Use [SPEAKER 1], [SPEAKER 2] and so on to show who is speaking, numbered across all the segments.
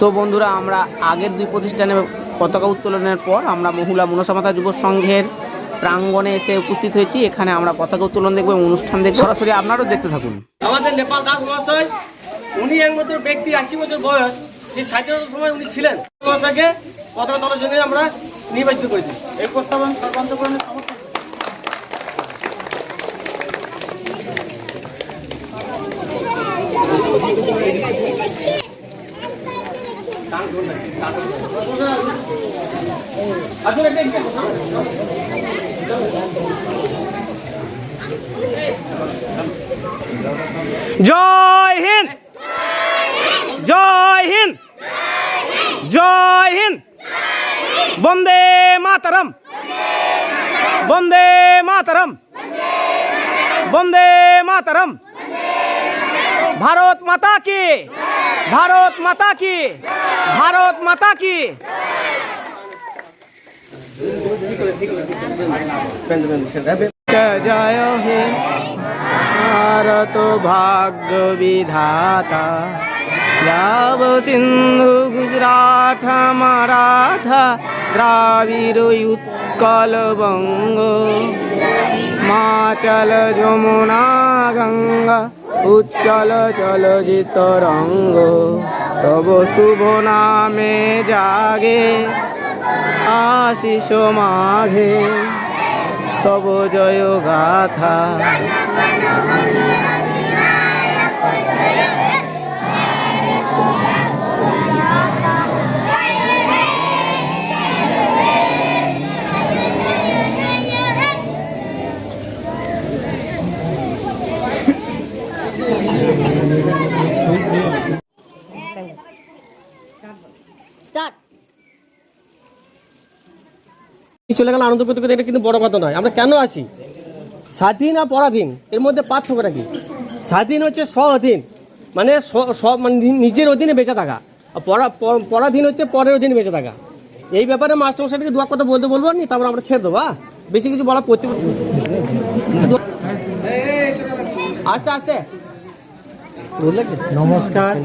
[SPEAKER 1] তো বন্ধুরা, আমরা আগের দুই প্রতিষ্ঠানে পতাকা উত্তোলনের পর আমরা মহুলা মনসামাতা যুব সংঘের প্রাঙ্গণে এসে উপস্থিত হয়েছি। এখানে আমরা পতাকা উত্তোলন দেখব অনুষ্ঠান দেখব। সরাসরি আপনারাও দেখতে থাকুন।
[SPEAKER 2] আমাদের নেপাল দাস মহাশয়, উনি একমাত্র ব্যক্তি আশি বছর বয়স, যে স্বাধীনতার সময় উনি ছিলেন। মহাশয়কে পতাকা তোলার জন্য আমরা নির্বাচিত করেছি। এই প্রস্তাবন সর্বান্তকরণের সমর্থন আসলে একটা একটা কথা।
[SPEAKER 1] জয় হিন্দ। জয় হিন্দ। জয় হিন্দ। বন্দে মাতরম। বন্দে মাতরম। বন্দে মাতরম। ভারত মাতা কি? ভারত মাতা কি? ভারত মাতা কি? জয় হে ভারত ভাগ্য বিধাতা যাব সিন্ধু গুজরাট মারাঠা দ্রাবিড় উৎকল বঙ্গ। মাচল যমুনা গঙ্গা উচ্চল চলজিত রঙ্গ তব শুভ নামে জাগে আশিস মাঘে তব জয় গাথা
[SPEAKER 2] চলে গেল আনন্দ করতে এটা কিন্তু বড় কথা নয়। আমরা কেন আসি? স্বাধীন আর পরাধীন, এর মধ্যে পার্থক্যটা কি? স্বাধীন হচ্ছে স্ব অধীন মানে মানে নিজের অধীনে বেঁচে থাকা। আর পরা- পরাধীন হচ্ছে পরের অধীনে বেঁচে থাকা। এই ব্যাপারে মাস্টারমশাই থেকে দু কথা বলতে বলব নি, তারপর আমরা ছেড়ে দেবো? বেশি কিছু বলা করতে আস্তে আস্তে।
[SPEAKER 3] নমস্কার।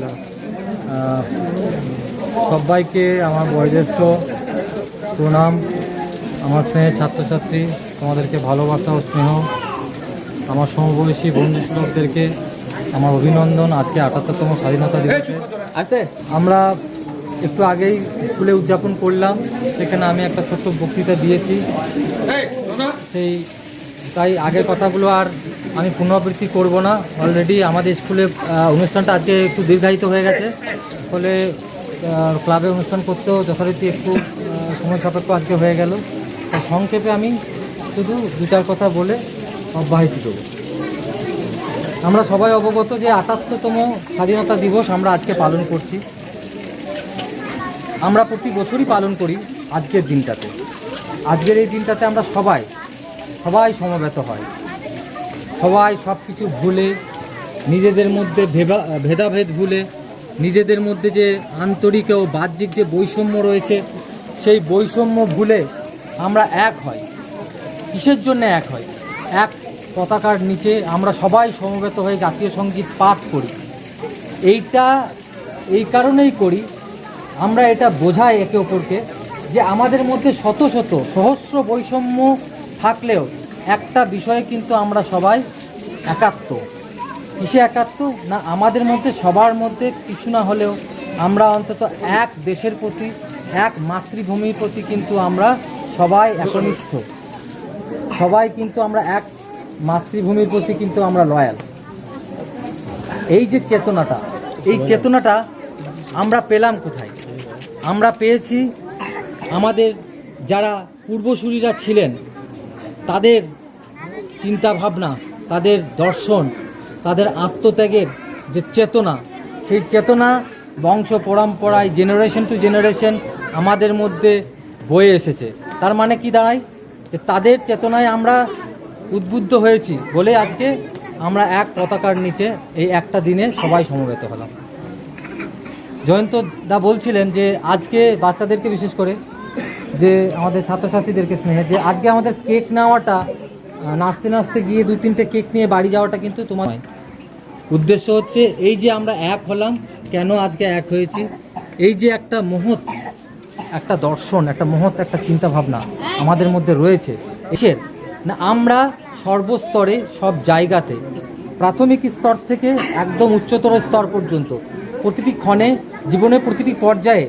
[SPEAKER 3] সবাইকে আমার বয়োজ্যেষ্ঠ প্রণাম। আমার স্নেহের ছাত্রছাত্রী তোমাদেরকে ভালোবাসা ও স্নেহ আমার সমবয়সী বন্ধু সুলভদেরকে আমার অভিনন্দন। আজকে আটাত্তরতম স্বাধীনতা দিবসে আমরা একটু আগেই স্কুলে উদযাপন করলাম সেখানে আমি একটা ছোট্ট বক্তৃতা দিয়েছি। সেই তাই আগের কথাগুলো আর আমি পুনরাবৃত্তি করব না। অলরেডি আমাদের স্কুলে অনুষ্ঠানটা আজকে একটু দীর্ঘায়িত হয়ে গেছে। ফলে ক্লাবে অনুষ্ঠান করতেও যথারীতি একটু সময় সাপেক্ষ আজকে হয়ে গেল। তাই সংক্ষেপে আমি শুধু দু চার কথা বলে অব্যাহতি দেবো। আমরা সবাই অবগত যে আটাত্তরতম স্বাধীনতা দিবস আমরা আজকে পালন করছি। আমরা প্রতি বছরই পালন করি আজকের দিনটাতে। আজকের এই দিনটাতে আমরা সবাই সবাই সমবেত হয়। সবাই সব কিছু ভুলে, নিজেদের মধ্যে ভেবা- ভেদাভেদ ভুলে, নিজেদের মধ্যে যে আন্তরিক ও বাহ্যিক যে বৈষম্য রয়েছে, সেই বৈষম্য ভুলে আমরা এক হয় কিসের জন্য এক হয় এক, পতাকার নিচে আমরা সবাই সমবেত হয়ে জাতীয় সংগীত পাঠ করি। এইটা, এই কারণেই করি, আমরা এটা বোঝাই একে অপরকে, যে আমাদের মধ্যে শত শত সহস্র বৈষম্য থাকলেও একটা বিষয়ে কিন্তু আমরা সবাই একাত্ম। কিসে একাত্ম? না, আমাদের মধ্যে, সবার মধ্যে কিছু না হলেও আমরা অন্তত এক দেশের প্রতি, এক মাতৃভূমির প্রতি কিন্তু আমরা সবাই একনিষ্ঠ। সবাই কিন্তু আমরা এক, মাতৃভূমির প্রতি কিন্তু আমরা লয়াল এই যে চেতনাটা, এই চেতনাটা আমরা পেলাম কোথায়? আমরা পেয়েছি আমাদের যারা পূর্বসূরীরা ছিলেন, তাদের চিন্তা ভাবনা তাদের দর্শন, তাদের আত্মত্যাগের যে চেতনা, সেই চেতনা বংশ পরম্পরায় জেনারেশন টু জেনারেশন আমাদের মধ্যে বয়ে এসেছে। তার মানে কি দাঁড়ায় যে তাদের চেতনায় আমরা উদ্বুদ্ধ হয়েছি বলে আজকে আমরা এক পতাকার নিচে এই একটা দিনে সবাই সমবেত হলাম। জয়ন্ত দা বলছিলেন যে আজকে বাচ্চাদেরকে বিশেষ করে যে আমাদের ছাত্রছাত্রীদেরকে স্নেহে, যে আজকে আমাদের কেক নেওয়াটা নাচতে নাচতে গিয়ে দু তিনটে কেক নিয়ে বাড়ি যাওয়াটা কিন্তু তোমার। উদ্দেশ্য হচ্ছে এই যে আমরা এক হলাম, কেন আজকে এক হয়েছি? এই যে একটা মহৎ একটা দর্শন, একটা মহৎ, একটা চিন্তা ভাবনা আমাদের মধ্যে রয়েছে। এসের না, আমরা সর্বস্তরে, সব জায়গাতে, প্রাথমিক স্তর থেকে একদম উচ্চতর স্তর পর্যন্ত, প্রতিটি ক্ষণে, জীবনের প্রতিটি পর্যায়ে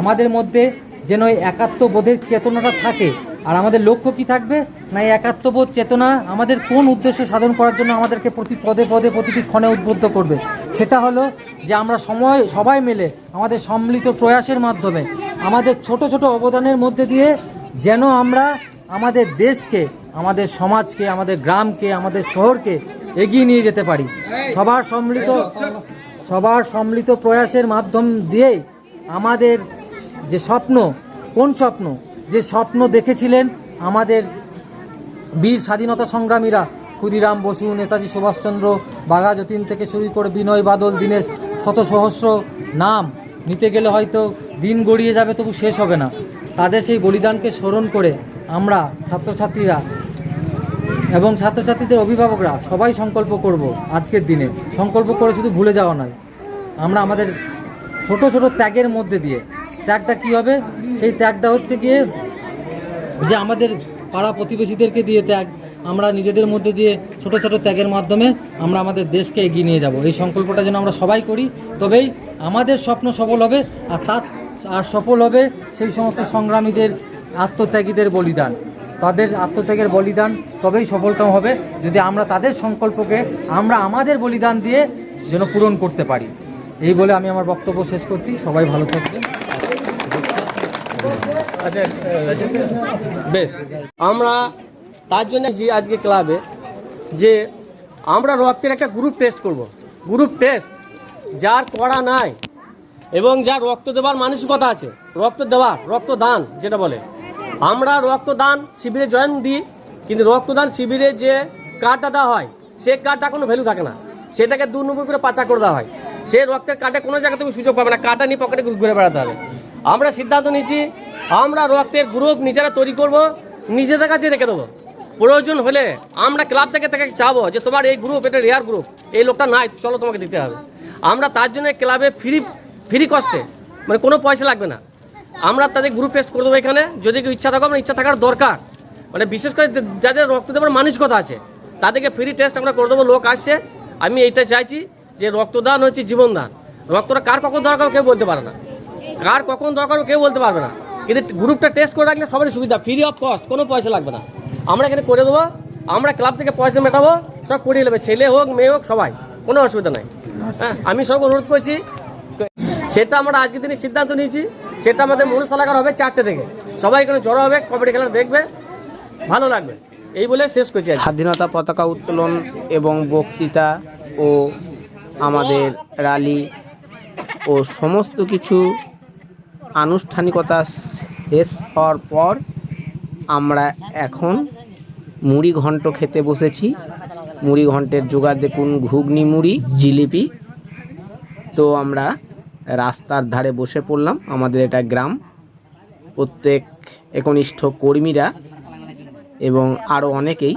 [SPEAKER 3] আমাদের মধ্যে যেন এই একাত্মবোধের চেতনাটা থাকে। আর আমাদের লক্ষ্য কি থাকবে? না, এই একাত্মবোধ চেতনা আমাদের কোন উদ্দেশ্য সাধন করার জন্য আমাদেরকে প্রতি পদে পদে প্রতিটি ক্ষণে উদ্বুদ্ধ করবে? সেটা হলো যে আমরা সময় সবাই মিলে আমাদের সম্মিলিত প্রয়াসের মাধ্যমে আমাদের ছোট ছোট অবদানের মধ্যে দিয়ে যেন আমরা আমাদের দেশকে আমাদের সমাজকে আমাদের গ্রামকে আমাদের শহরকে এগিয়ে নিয়ে যেতে পারি। সবার সম্মিলিত সবার সম্মিলিত প্রয়াসের মাধ্যম দিয়েই আমাদের যে স্বপ্ন কোন স্বপ্ন? যে স্বপ্ন দেখেছিলেন আমাদের বীর স্বাধীনতা সংগ্রামীরা ক্ষুদিরাম বসু, নেতাজি সুভাষচন্দ্র বাঘা যতীন থেকে শুরু করে বিনয় বাদল, দীনেশ শত সহস্র নাম। নিতে গেলে হয়তো দিন গড়িয়ে যাবে, তবু শেষ হবে না। তাদের সেই বলিদানকে স্মরণ করে আমরা ছাত্রছাত্রীরা এবং ছাত্রছাত্রীদের অভিভাবকরা সবাই সংকল্প করব আজকের দিনে। সংকল্প করে শুধু ভুলে যাওয়া নয়। আমরা আমাদের ছোট ছোট ত্যাগের মধ্যে দিয়ে, ত্যাগটা কি হবে? সেই ত্যাগটা হচ্ছে গিয়ে যে আমাদের পাড়া প্রতিবেশীদেরকে দিয়ে ত্যাগ আমরা নিজেদের মধ্যে দিয়ে ছোট ছোট ত্যাগের মাধ্যমে আমরা আমাদের দেশকে এগিয়ে নিয়ে যাব। এই সংকল্পটা যেন আমরা সবাই করি, তবেই আমাদের স্বপ্ন সফল হবে আর তার, আর সফল হবে সেই সমস্ত সংগ্রামীদের আত্মত্যাগীদের বলিদান। তাদের আত্মত্যাগের বলিদান তবেই সফলতম হবে যদি আমরা তাদের সংকল্পকে, আমরা আমাদের বলিদান দিয়ে যেন পূরণ করতে পারি। এই বলে আমি আমার বক্তব্য শেষ করছি। সবাই ভালো থাকবেন।
[SPEAKER 2] আচ্ছা আমরা তার জন্য যে আজকে ক্লাবে যে আমরা রক্তের একটা গ্রুপ টেস্ট করব। গ্রুপ টেস্ট যার করা নাই এবং যার রক্ত দেওয়ার মানসিকতা আছে, রক্ত দেওয়ার, রক্তদান যেটা বলে। আমরা রক্তদান শিবিরে জয়েন দিই, কিন্তু রক্তদান শিবিরে যে কার্ডটা দেওয়া হয় সে কার্ডটা কোনো ভ্যালু থাকে না। সেটাকে দু নম্বর করে পাচা করে দেওয়া হয়। সেই রক্তের কার্ডে কোনো জায়গায় তুমি সুযোগ পাবে না কার্ডটা নিয়ে পকেটে ঘুরে বেড়াতে হবে। আমরা সিদ্ধান্ত নিয়েছি, আমরা রক্তের গ্রুপ নিজেরা তৈরি করব, নিজেদের কাছে রেখে দেবো। প্রয়োজন হলে আমরা ক্লাব থেকে তাকে চাবো যে তোমার এই গ্রুপ এটা রেয়ার গ্রুপ এই লোকটা নাই, চলো তোমাকে দিতে হবে। আমরা তার জন্য ক্লাবে ফ্রি ফ্রি কস্টে মানে কোনো পয়সা লাগবে না। আমরা তাদের গ্রুপ টেস্ট করে দেবো এখানে, যদি কেউ ইচ্ছা থাকো আমরা ইচ্ছা থাকার দরকার। মানে বিশেষ করে যাদের রক্ত দেওয়ার মানসিকতা আছে, তাদেরকে ফ্রি টেস্ট আমরা করে দেবো, লোক আসছে। আমি এইটা চাইছি যে রক্তদান হচ্ছে জীবনদান। রক্তটা কার কখন দরকার কেউ বলতে পারে না। কার কখন দরকার কেউ বলতে পারবে না। কিন্তু গ্রুপটা টেস্ট করে রাখলে সবারই সুবিধা ফ্রি অফ কস্ট কোনো পয়সা লাগবে না। আমরা এখানে করে দেবো, আমরা ক্লাব থেকে পয়সা মেটাবো, সব করিয়ে নেবে, ছেলে হোক, মেয়ে হোক, সবাই, কোনো অসুবিধা নাই। হ্যাঁ আমি সব অনুরোধ করছি, সেটা আমরা আজকের দিনে সিদ্ধান্ত নিয়েছি, সেটা আমাদের মনুষ্যালাকার হবে চারটে থেকে। সবাই এখানে জড়ো হবে কবাডি খেলা দেখবে, ভালো লাগবে। এই বলে শেষ করছি
[SPEAKER 1] স্বাধীনতা পতাকা উত্তোলন এবং বক্তৃতা ও আমাদের র্যালি ও সমস্ত কিছু আনুষ্ঠানিকতা শেষ হওয়ার পর আমরা এখন মুড়ি ঘন্ট খেতে বসেছি। মুড়ি ঘন্টের জোগাড় দেখুন, ঘুগনি মুড়ি, জিলিপি। তো আমরা রাস্তার ধারে বসে পড়লাম, আমাদের এটা গ্রাম। প্রত্যেক একনিষ্ঠ কর্মীরা এবং আরও অনেকেই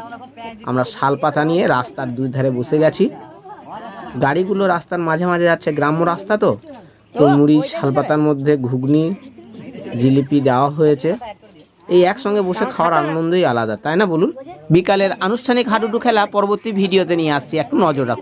[SPEAKER 1] আমরা শালপাতা নিয়ে রাস্তার দুই ধারে বসে গেছি। গাড়িগুলো রাস্তার মাঝে মাঝে যাচ্ছে, গ্রাম্য রাস্তা তো। তো মুড়ি শালপাতার মধ্যে ঘুগনি, জিলিপি দেওয়া হয়েছে। এই একসঙ্গে বসে খাওয়ার আনন্দই আলাদা তাই না বলুন? বিকালের আনুষ্ঠানিক হাডুডু খেলা পরবর্তী ভিডিওতে নিয়ে আসছি একটু নজর রাখুন।